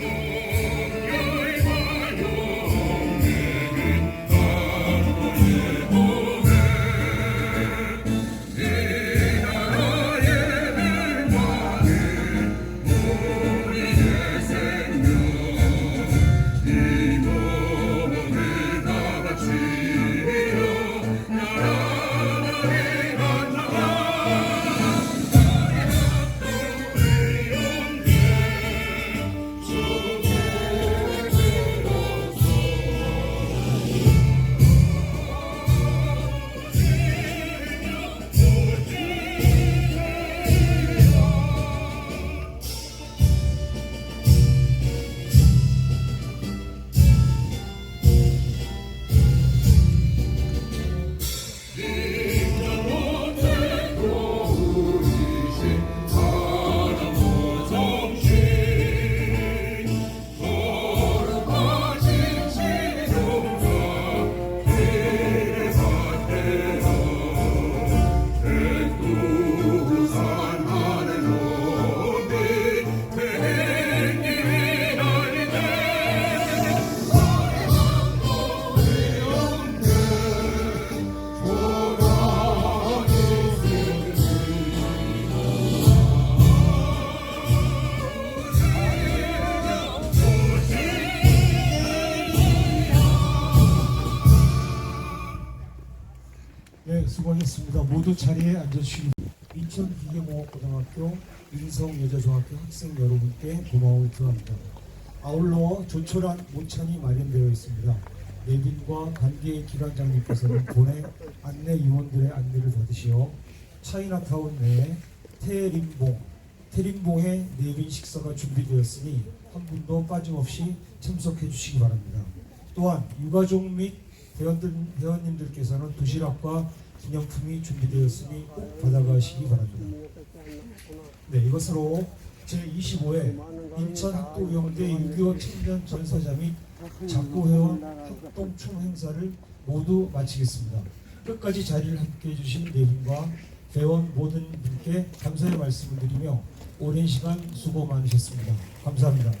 Lord. 네, 수고하셨습니다. 모두 자리에 앉아주시기 인천 기계공업고등학교 인성여자중학교 학생 여러분께 고마움을 표합니다. 아울러 조촐한 모찬이 마련되어 있습니다. 내빈과 관계 기관장님께서는 본회 안내 위원들의 안내를 받으시어 차이나타운 내에 태림봉, 태림봉의 내빈 식사가 준비되었으니 한 분도 빠짐없이 참석해 주시기 바랍니다. 또한 유가족 및 회원들, 회원님들께서는 도시락과 기념품이 준비되었으니 꼭 받아가시기 바랍니다. 네, 이것으로 제25회 인천학도영대 6.25 청년 전사자 및 작고회원 합동 총행사를 모두 마치겠습니다. 끝까지 자리를 함께해 주신 네 분과 회원 모든 분께 감사의 말씀을 드리며 오랜 시간 수고 많으셨습니다. 감사합니다.